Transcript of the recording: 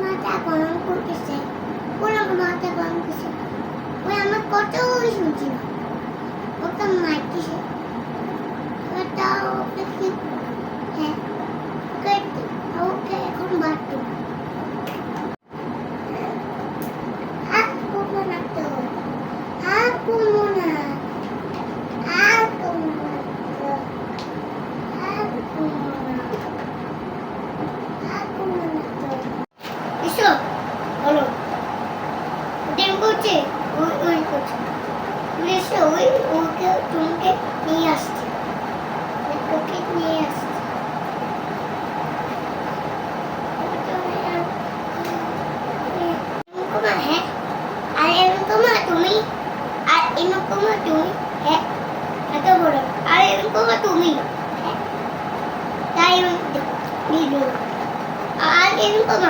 মাথা গরম করতেছে ওরা আমার মাথা গরম করতেছে ওই আমার কথাও শুনছি না ওকে মারতেছে ওটা ওকে কি হ্যাঁ ওকে ওকে এখন বাড়তো আর করব না তো আর করব না আর করব না তো আর করব না আর করব না তো এসো বলো? ডিম করছে ওই ওই করছে। এসো ওই ওকে, তোমাকে নিয়ে আসছে। ওকে নিয়ে আসছে। হ্যাঁ? তুমি, আর এরকম তুমি হ্যাঁ? এত বড়। আর এরকম হ্যাঁ? তাই আমি আর এরকম